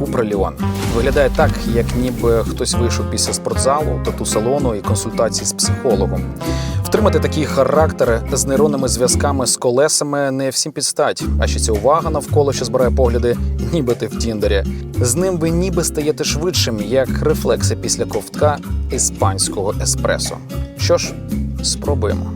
Купра Ліон. Виглядає так, як ніби хтось вийшов після спортзалу, тату салону і консультації з психологом. Втримати такий характер з нейронними зв'язками з колесами не всім підстать. А ще ця увага навколо, що збирає погляди, ніби ти в Тіндері. З ним ви ніби стаєте швидшим, як рефлекси після ковтка іспанського еспресо. Що ж, спробуємо.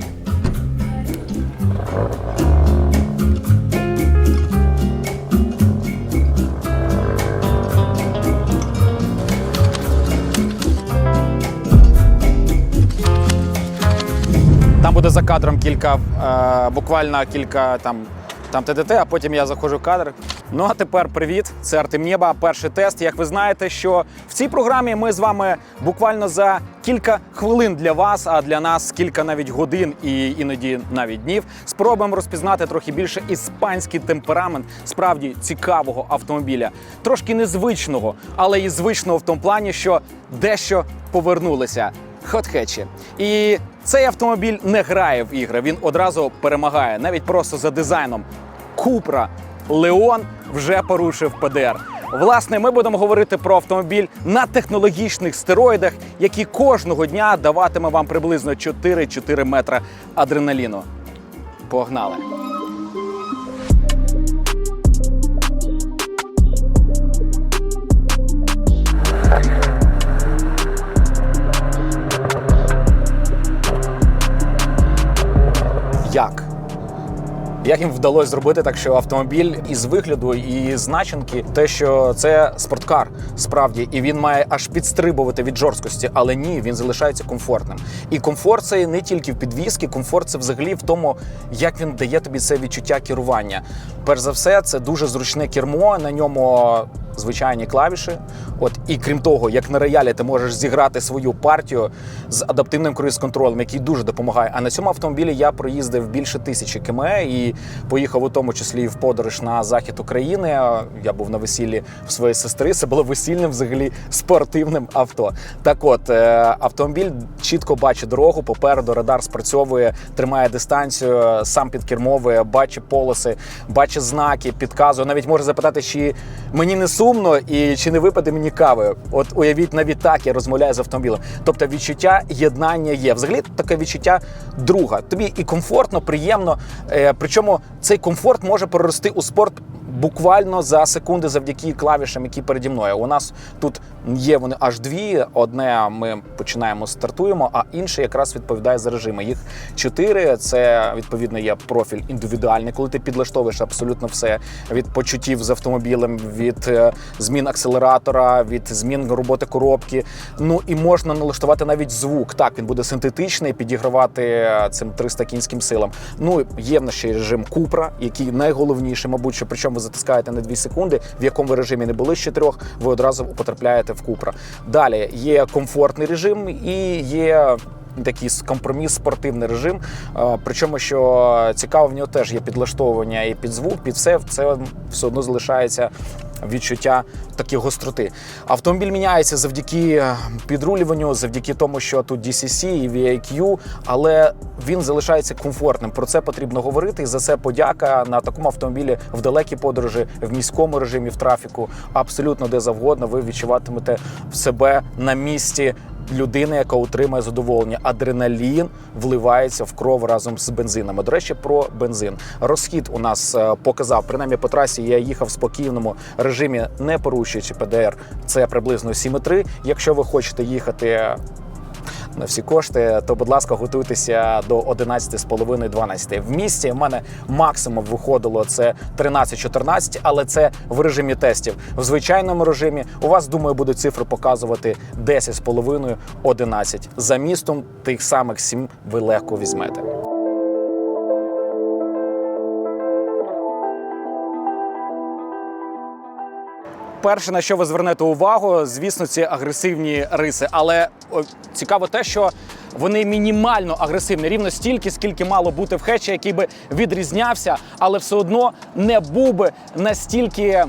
Там буде за кадром кілька, е, буквально кілька там, там ТДТ, а потім я заходжу в кадр. Ну а тепер привіт, це Артем Нєба. Перший тест. Як ви знаєте, що в цій програмі ми з вами буквально за кілька хвилин для вас, а для нас кілька навіть годин і іноді навіть днів. Спробуємо розпізнати трохи більше іспанський темперамент справді цікавого автомобіля, трошки незвичного, але і звичного в тому плані, що дещо повернулися. Хотхетчі. І цей автомобіль не грає в ігри. Він одразу перемагає, навіть просто за дизайном. Купра Леон вже порушив ПДР. Власне, ми будемо говорити про автомобіль на технологічних стероїдах, які кожного дня даватиме вам приблизно 4-4 метра адреналіну. Погнали! Як? Як їм вдалося зробити так, що автомобіль із вигляду і з начинки, те, що це спорткар справді, і він має аж підстрибувати від жорсткості, але ні, він залишається комфортним. І комфорт це не тільки в підвісці, комфорт це взагалі в тому, як він дає тобі це відчуття керування. Перш за все, це дуже зручне кермо. На ньому звичайні клавіші. От і крім того, як на роялі, ти можеш зіграти свою партію з адаптивним круїз-контролем, який дуже допомагає. А на цьому автомобілі я проїздив більше тисячі км і поїхав у тому числі в подорож на захід України. Я був на весіллі в своєї сестри. Це було весільним, взагалі спортивним авто. Так, от е, автомобіль чітко бачить дорогу. Попереду радар спрацьовує, тримає дистанцію, сам підкермовує, бачить полоси, бачить знаки, підказує. Навіть може запитати, чи мені не сумно і чи не випаде мені кави. От уявіть, навіть так я розмовляю з автомобілем. Тобто відчуття єднання є. Взагалі таке відчуття друга. Тобі і комфортно, приємно. Е, причому цей комфорт може перерости у спорт. Буквально за секунди завдяки клавішам, які переді мною. У нас тут є вони аж дві. Одне ми починаємо стартуємо, а інше якраз відповідає за режими. Їх чотири. Це відповідно є профіль індивідуальний, коли ти підлаштовуєш абсолютно все від почуттів з автомобілем, від е, змін акселератора, від змін роботи коробки. Ну і можна налаштувати навіть звук. Так, він буде синтетичний, підігравати е, цим 300 кінським силам. Ну є в нас ще режим Купра, який найголовніший, мабуть, що причому затискаєте на 2 секунди, в якому ви режимі не були з трьох, ви одразу потрапляєте в Купра. Далі є комфортний режим і є. Такий компроміс, спортивний режим. Е, Причому, що цікаво, в нього теж є підлаштовування і під звук, під все це все одно залишається відчуття такі гостроти. Автомобіль міняється завдяки підрулюванню, завдяки тому, що тут DCC і VIQ, але він залишається комфортним. Про це потрібно говорити. І за це подяка на такому автомобілі в далекій подорожі, в міському режимі, в трафіку, абсолютно де завгодно. Ви відчуватимете себе на місці. Людина, яка отримає задоволення, адреналін вливається в кров разом з бензинами. До речі, про бензин. Розхід у нас е, показав, принаймні по трасі я їхав в спокійному режимі, не порушуючи ПДР. Це приблизно 7,3. Якщо ви хочете їхати на всі кошти, то будь ласка, готуйтеся до 11,5-12. В місті в мене максимум виходило це 13-14, але це в режимі тестів. В звичайному режимі у вас, думаю, будуть цифри показувати 10,5-11. За містом тих самих 7 ви легко візьмете. Перше, на що ви звернете увагу, звісно, ці агресивні риси. Але цікаво те, що вони мінімально агресивні, рівно стільки, скільки мало бути в хетчі, який би відрізнявся, але все одно не був би настільки,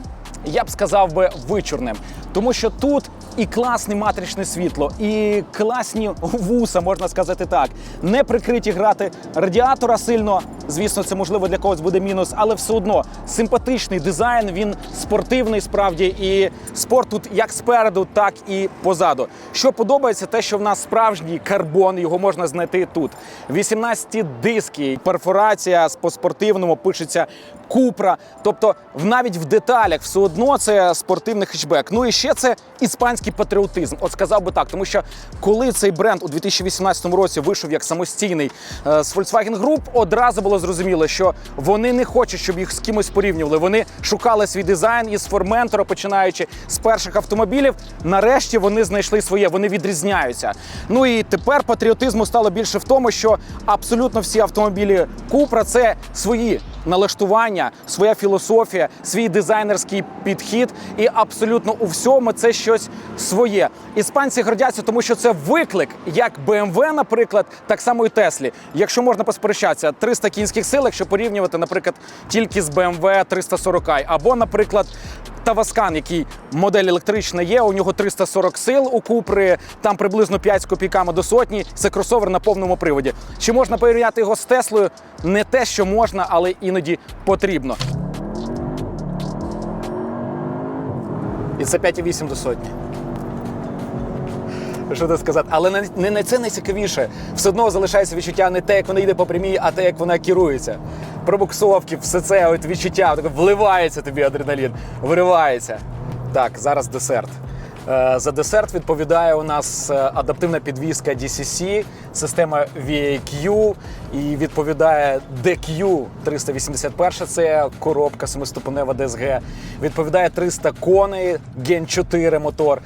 я б сказав би, вичурним. Тому що тут і класне матричне світло, і класні вуса, можна сказати так. Не прикриті грати радіатора сильно, Звісно, це можливо для когось буде мінус, але все одно симпатичний дизайн. Він спортивний справді, і спорт тут як спереду, так і позаду. Що подобається, те, що в нас справжній карбон, його можна знайти тут. 18 диски, перфорація по спортивному пишеться купра. Тобто, навіть в деталях все одно це спортивний хетчбек. Ну і ще це іспанський патріотизм. От сказав би так, тому що коли цей бренд у 2018 році вийшов як самостійний е, з Volkswagen Group, одразу було зрозуміло, що вони не хочуть, щоб їх з кимось порівнювали. Вони шукали свій дизайн із Форментора, починаючи з перших автомобілів. Нарешті вони знайшли своє, вони відрізняються. Ну і тепер патріотизму стало більше в тому, що абсолютно всі автомобілі Купра це свої налаштування, своя філософія, свій дизайнерський підхід, і абсолютно у всьому це щось своє. Іспанці гордяться, тому що це виклик, як BMW, наприклад, так само і Теслі. Якщо можна посперечатися, 300 кінських сил, якщо порівнювати, наприклад, тільки з BMW 340 i або, наприклад. Таваскан, який модель електрична є, у нього 340 сил у Купри, там приблизно 5 з копійками до сотні. Це кросовер на повному приводі. Чи можна порівняти його з Теслою? Не те, що можна, але іноді потрібно. І це 5,8 до сотні. Що тут сказати? Але не, не це найцікавіше. Все одно залишається відчуття не те, як вона йде по прямій, а те, як вона керується. Пробуксовки, все це от відчуття, таке вливається тобі адреналін, виривається. Так, зараз десерт. Е, За десерт відповідає у нас е, адаптивна підвізка DCC, система VAQ і відповідає DQ 381, це коробка семиступенева DSG. Відповідає 300 коней, Gen 4 мотор.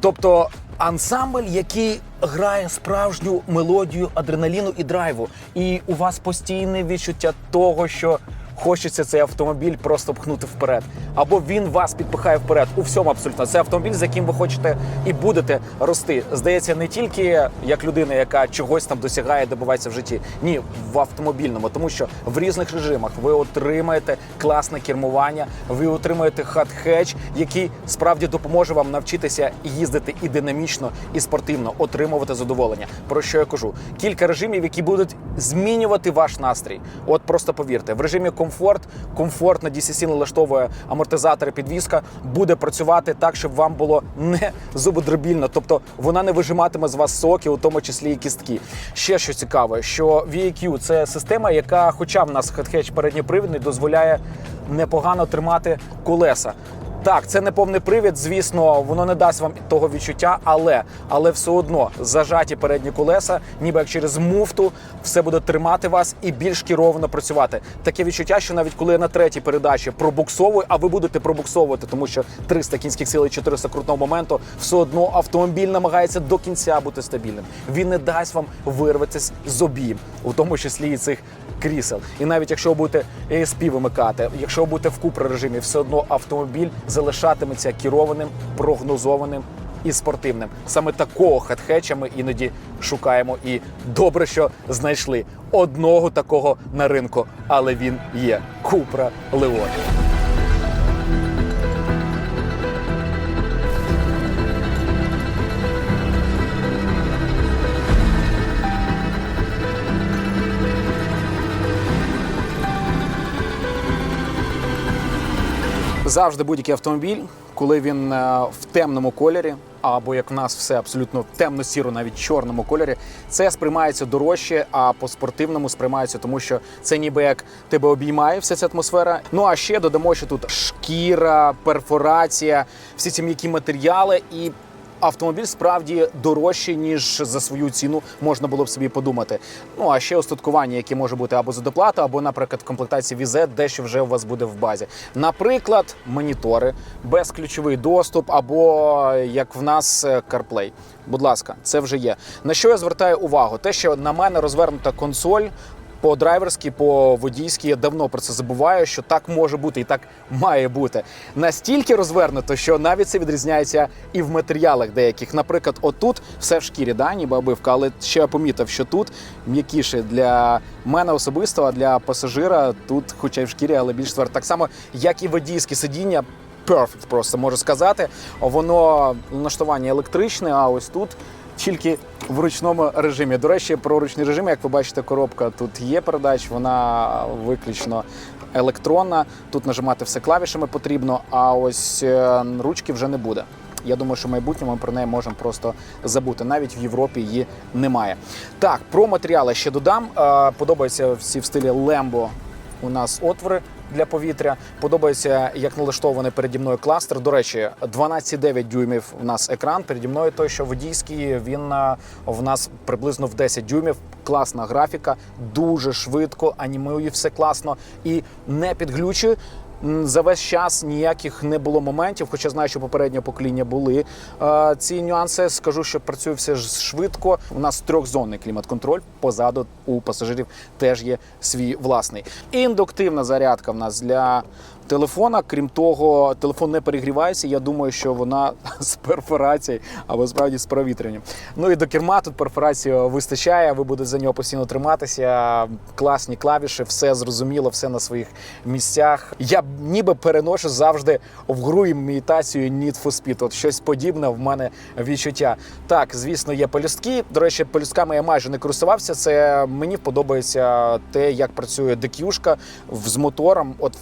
Тобто ансамбль, який грає справжню мелодію адреналіну і драйву. І у вас постійне відчуття того, що хочеться цей автомобіль просто пхнути вперед. Або він вас підпихає вперед. У всьому абсолютно. Це автомобіль, з яким ви хочете і будете рости. Здається, не тільки як людина, яка чогось там досягає, добувається в житті. Ні, в автомобільному, тому що в різних режимах ви отримаєте класне кермування, ви отримаєте хат-хетч, який справді допоможе вам навчитися їздити і динамічно, і спортивно, отримувати задоволення. Про що я кажу? Кілька режимів, які будуть змінювати ваш настрій. От просто повірте, в режимі комфорт, комфорт комфортно DCC налаштовує амортизатори, підвізка буде працювати так, щоб вам було не зубодробільно, тобто вона не вижиматиме з вас соки, у тому числі і кістки. Ще що цікаве, що VAQ – це система, яка, хоча в нас хетхеч передньопривідний, дозволяє непогано тримати колеса. Так, це не повний привід, звісно, воно не дасть вам того відчуття, але але все одно зажаті передні колеса, ніби як через муфту, все буде тримати вас і більш керовано працювати. Таке відчуття, що навіть коли я на третій передачі пробуксовую, а ви будете пробуксовувати, тому що 300 кінських сил і 400 крутного моменту, все одно автомобіль намагається до кінця бути стабільним. Він не дасть вам вирватися з обійм, у тому числі і цих крісел. І навіть якщо ви будете ESP вимикати, якщо ви будете в купра режимі, все одно автомобіль залишатиметься керованим, прогнозованим і спортивним. Саме такого хатхеча ми іноді шукаємо. І добре, що знайшли одного такого на ринку, але він є Купра Леон. Завжди будь-який автомобіль, коли він е, в темному кольорі, або як в нас все абсолютно темно-сіро, навіть чорному кольорі, це сприймається дорожче, а по спортивному сприймається, тому що це ніби як тебе обіймає вся ця атмосфера. Ну а ще додамо, що тут шкіра, перфорація, всі ці м'які матеріали і. Автомобіль справді дорожчий, ніж за свою ціну можна було б собі подумати. Ну а ще устаткування, яке може бути або за доплату, або, наприклад, в комплектації VZ, дещо вже у вас буде в базі. Наприклад, монітори, безключовий доступ, або як в нас е, CarPlay. Будь ласка, це вже є. На що я звертаю увагу? Те, що на мене розвернута консоль. По драйверськи, по водійськи я давно про це забуваю, що так може бути і так має бути. Настільки розвернуто, що навіть це відрізняється і в матеріалах деяких. Наприклад, отут все в шкірі, да, ніби обивка, але ще помітив, що тут м'якіше для мене особисто, а для пасажира тут, хоча й в шкірі, але більш твердо. Так само, як і водійське сидіння. Perfect, просто можу сказати. Воно налаштування електричне, а ось тут тільки в ручному режимі. До речі, про ручний режим, як ви бачите, коробка тут є передач, вона виключно електронна. Тут нажимати все клавішами потрібно, а ось е, ручки вже не буде. Я думаю, що в майбутньому ми про неї можемо просто забути. Навіть в Європі її немає. Так, про матеріали ще додам. Е, Подобаються всі в стилі Лембо. У нас отвори для повітря. Подобається, як налаштований переді мною кластер. До речі, 12,9 дюймів у нас екран. Переді мною той, що водійський, він е, в нас приблизно в 10 дюймів. Класна графіка, дуже швидко, анімує все класно і не підглючує. За весь час ніяких не було моментів, хоча знаю, що попереднє покоління були е, ці нюанси. Скажу, що працює все ж швидко. У нас трьохзонний клімат-контроль. Позаду у пасажирів теж є свій власний. Індуктивна зарядка в нас для телефона. Крім того, телефон не перегрівається. Я думаю, що вона з перфорацією або справді з провітренням. Ну і до керма тут перфорацію вистачає. Ви будете за нього постійно триматися. Класні клавіші, все зрозуміло, все на своїх місцях. Я ніби переношу завжди в гру імітацію Need for Speed. От щось подібне в мене відчуття. Так, звісно, є пелюстки. До речі, пелюстками я майже не користувався. Це мені подобається те, як працює декюшка з мотором. От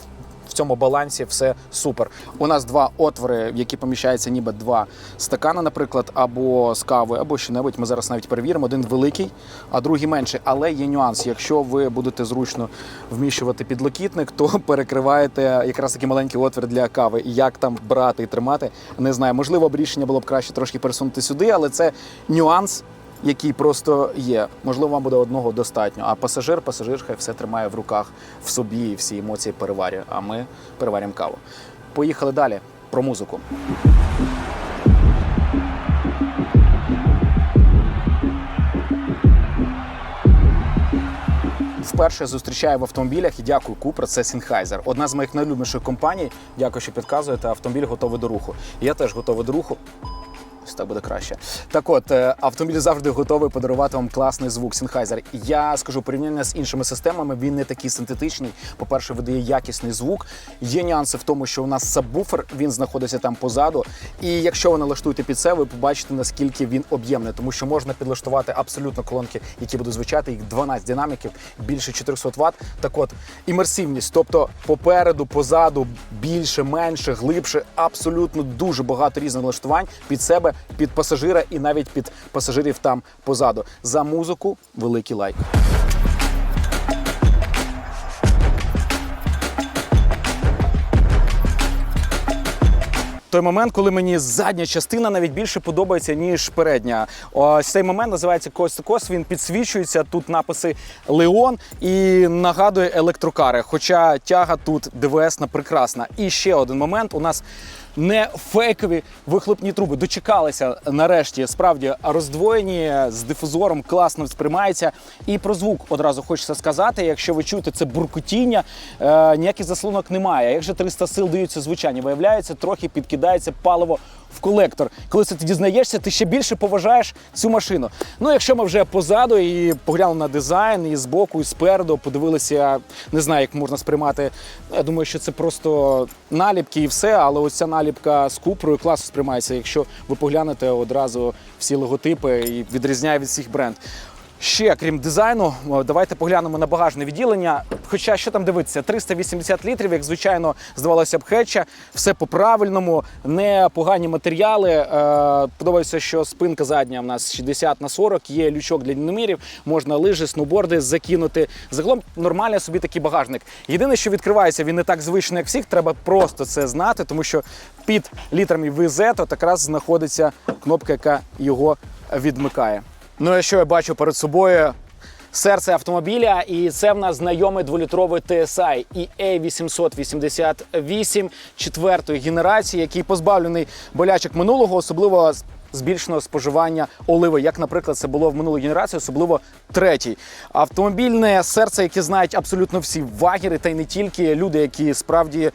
в цьому балансі все супер. У нас два отвори, в які поміщаються ніби два стакани, наприклад, або з кави, або що-небудь. Ми зараз навіть перевіримо. Один великий, а другий менший. Але є нюанс. Якщо ви будете зручно вміщувати підлокітник, то перекриваєте якраз такий маленький отвір для кави. Як там брати і тримати, не знаю. Можливо, б рішення було б краще трошки пересунути сюди, але це нюанс який просто є. Можливо, вам буде одного достатньо. А пасажир, пасажир хай все тримає в руках в собі і всі емоції переварює. А ми переварюємо каву. Поїхали далі про музику. Вперше зустрічаю в автомобілях і дякую Купра. Це Sennheiser. Одна з моїх найлюбніших компаній. Дякую, що підказуєте. Автомобіль готовий до руху. Я теж готовий до руху. Ось так буде краще. Так от, е, автомобіль завжди готовий подарувати вам класний звук Sennheiser. Я скажу, порівняння з іншими системами, він не такий синтетичний. По-перше, видає якісний звук. Є нюанси в тому, що у нас сабвуфер, він знаходиться там позаду. І якщо ви налаштуєте під це, ви побачите, наскільки він об'ємний, тому що можна підлаштувати абсолютно колонки, які будуть звучати, їх 12 динаміків, більше 400 Вт. Так от, імерсивність, тобто попереду, позаду, більше, менше, глибше, абсолютно дуже багато різних налаштувань під себе, під пасажира і навіть під пасажирів там позаду. За музику великий лайк. Той момент, коли мені задня частина навіть більше подобається, ніж передня. Ось цей момент називається Coast, Він підсвічується. Тут написи Леон і нагадує електрокари. Хоча тяга тут ДВСна прекрасна. І ще один момент. У нас не фейкові вихлопні труби. Дочекалися нарешті. Справді роздвоєні з дифузором класно сприймається. І про звук одразу хочеться сказати. Якщо ви чуєте це буркотіння, е, ніяких заслонок немає. Як же 300 сил даються звучання? Виявляється, трохи підкидається паливо в колектор. Коли це ти дізнаєшся, ти ще більше поважаєш цю машину. Ну, якщо ми вже позаду і поглянули на дизайн, і збоку, і спереду, подивилися, не знаю, як можна сприймати. Я думаю, що це просто наліпки і все, але ось ця наліпка з купрою класно сприймається, якщо ви поглянете одразу всі логотипи і відрізняє від всіх бренд. Ще крім дизайну, давайте поглянемо на багажне відділення. Хоча що там дивитися, 380 літрів, як звичайно, здавалося б, хетча, все по-правильному, не погані матеріали. Е, подобається, що спинка задня в нас 60 на 40, є лючок для динамірів, можна лижі, сноуборди закинути. Загалом нормальний собі такий багажник. Єдине, що відкривається, він не так звичний, як всіх. Треба просто це знати, тому що під літрами VZ якраз знаходиться кнопка, яка його відмикає. Ну і що я бачу перед собою? Серце автомобіля, і це в нас знайомий дволітровий TSI EA888 четвертої генерації, який позбавлений болячок минулого, особливо збільшеного споживання оливи, як, наприклад, це було в минулій генерації, особливо третій. Автомобільне серце, яке знають абсолютно всі вагери, та й не тільки люди, які справді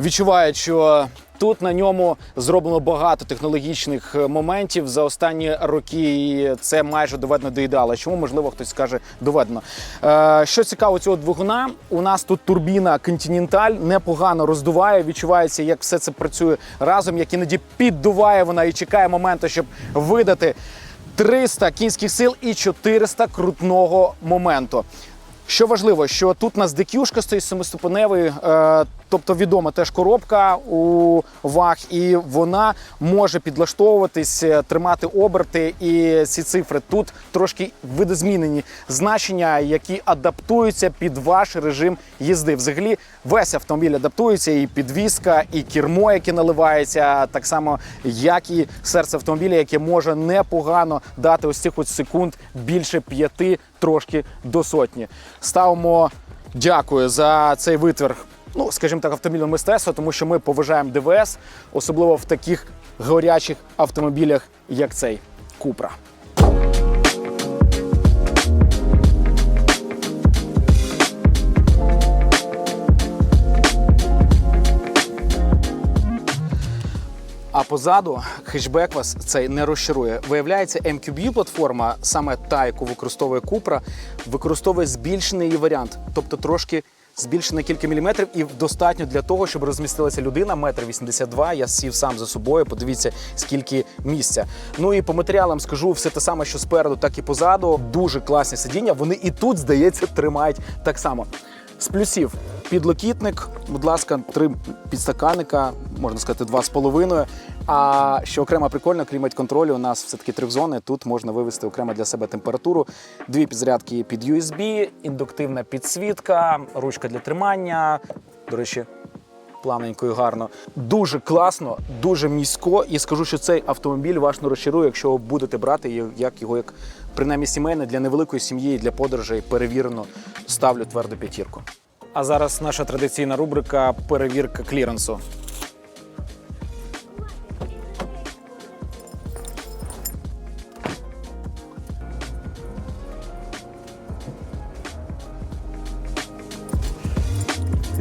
відчувають, що тут на ньому зроблено багато технологічних е, моментів за останні роки. і Це майже доведено до ідеалу. Чому можливо хтось скаже доведено? Е, що цікаво цього двигуна? У нас тут турбіна Continental непогано роздуває. Відчувається, як все це працює разом, як іноді піддуває вона і чекає моменту, щоб видати. 300 кінських сил і 400 крутного моменту. Що важливо, що тут у нас дикюшка стоїть семиступеневою, е, тобто відома теж коробка у ваг, і вона може підлаштовуватись, е, тримати оберти. І ці цифри тут трошки видозмінені значення, які адаптуються під ваш режим їзди. Взагалі, весь автомобіль адаптується, і підвізка, і кермо, яке наливається, так само як і серце автомобіля, яке може непогано дати ось цих от секунд більше п'яти, трошки до сотні. Ставимо дякую за цей витвір. Ну, скажімо так, автомобільного мистецтва, тому що ми поважаємо ДВС, особливо в таких горячих автомобілях, як цей Купра. А позаду хетчбек вас цей не розчарує. Виявляється, MQB платформа, саме та, яку використовує Купра, використовує збільшений варіант, тобто трошки збільшений кілька міліметрів, і достатньо для того, щоб розмістилася людина метр вісімдесят два. Я сів сам за собою. Подивіться, скільки місця. Ну і по матеріалам скажу все те саме, що спереду, так і позаду. Дуже класні сидіння. Вони і тут, здається, тримають так само. З плюсів підлокітник, будь ласка, три підстаканника, можна сказати, два з половиною. А що окремо прикольно, клімат контролю, у нас все-таки трьохзони. Тут можна вивести окремо для себе температуру. Дві підзарядки під USB, індуктивна підсвітка, ручка для тримання. До речі, плавненько і гарно. Дуже класно, дуже місько. І скажу, що цей автомобіль вас не розчарує, якщо ви будете брати як його як принаймні сімейне для невеликої сім'ї, для подорожей перевірено. Ставлю тверду п'ятірку. А зараз наша традиційна рубрика перевірка кліренсу.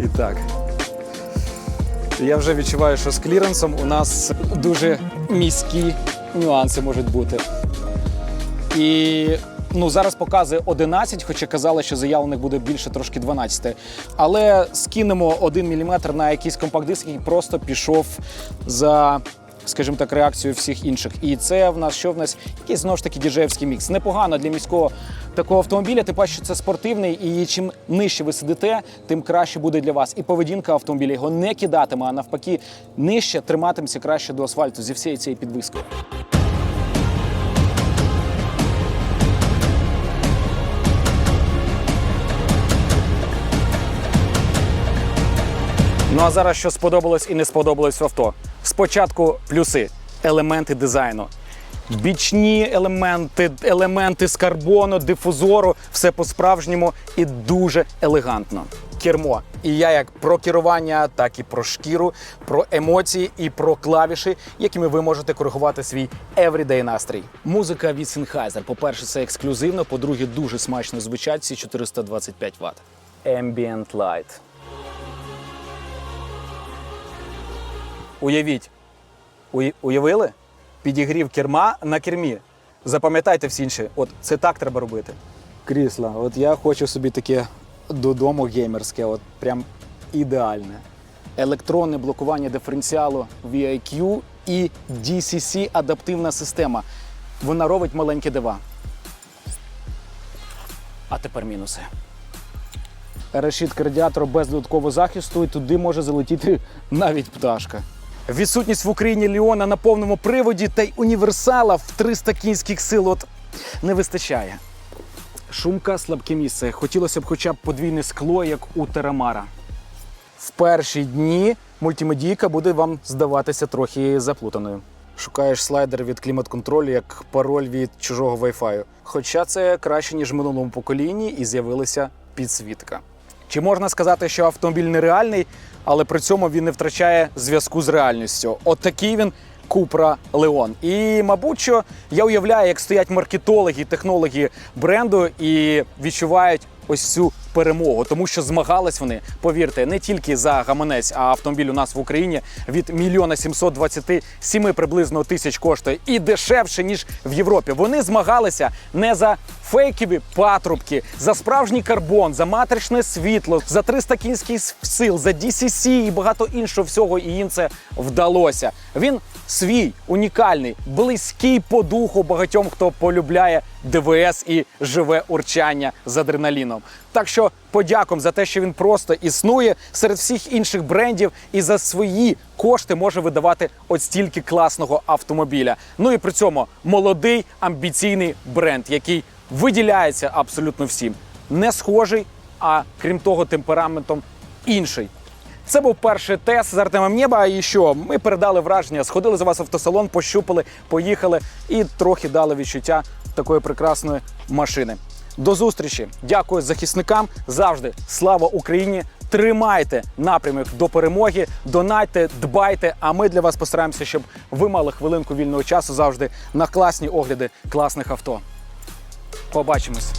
І так. Я вже відчуваю, що з кліренсом у нас дуже міські нюанси можуть бути. І ну, зараз показує 11, хоча казали, що заявлених буде більше трошки 12. Але скинемо 1 мм на якийсь компакт-диск, який просто пішов за. Скажімо так, реакцію всіх інших. І це в нас що в нас якийсь знову ж таки діджеївський мікс. Непогано для міського такого автомобіля. Тим паче, що це спортивний, і чим нижче ви сидите, тим краще буде для вас. І поведінка автомобіля його не кидатиме, а навпаки, нижче триматиметься краще до асфальту зі всією цією підвискою. Ну а зараз що сподобалось і не сподобалось в авто. Спочатку плюси, елементи дизайну. Бічні елементи, елементи з карбону, дифузору, все по-справжньому і дуже елегантно. Кермо. І я як про керування, так і про шкіру, про емоції і про клавіші, якими ви можете коригувати свій everyday настрій. Музика від Sennheiser. По-перше, це ексклюзивно, по-друге, дуже смачно звучать ці 425 Вт. Ambient Light. Уявіть, уя- уявили? Підігрів керма на кермі. Запам'ятайте всі інші. От це так треба робити. Крісла. От я хочу собі таке додому геймерське, от прям ідеальне. Електронне блокування диференціалу VIQ і DCC адаптивна система. Вона робить маленькі дива. А тепер мінуси. Решітка радіатора без додаткового захисту, і туди може залетіти навіть пташка. Відсутність в Україні Ліона на повному приводі та й універсала в 300 кінських сил от не вистачає. Шумка слабке місце. Хотілося б хоча б подвійне скло, як у Терамара. В перші дні мультимедійка буде вам здаватися трохи заплутаною. Шукаєш слайдер від клімат-контролю як пароль від чужого Wi-Fi. Хоча це краще, ніж в минулому поколінні, і з'явилася підсвітка. Чи можна сказати, що автомобіль нереальний, але при цьому він не втрачає зв'язку з реальністю? От такий він Купра Леон. І, мабуть, що я уявляю, як стоять маркетологи, технологи бренду і відчувають ось цю перемогу, тому що змагались вони, повірте, не тільки за гаманець, а автомобіль у нас в Україні від мільйона 727 приблизно тисяч коштує і дешевше ніж в Європі. Вони змагалися не за фейкові патрубки, за справжній карбон, за матричне світло, за 300 кінських сил, за DCC і багато іншого всього. І їм це вдалося. Він свій, унікальний, близький по духу багатьом, хто полюбляє ДВС і живе урчання з адреналіном. Так що подякуємо за те, що він просто існує серед всіх інших брендів і за свої кошти може видавати от стільки класного автомобіля. Ну і при цьому молодий амбіційний бренд, який виділяється абсолютно всім. Не схожий, а крім того, темпераментом інший. Це був перший тест з Артемом Нєба. І що? Ми передали враження, сходили за вас в автосалон, пощупали, поїхали і трохи дали відчуття такої прекрасної машини. До зустрічі! Дякую захисникам. Завжди слава Україні! Тримайте напрямок до перемоги, донайте, дбайте. А ми для вас постараємося, щоб ви мали хвилинку вільного часу завжди на класні огляди класних авто. Побачимось.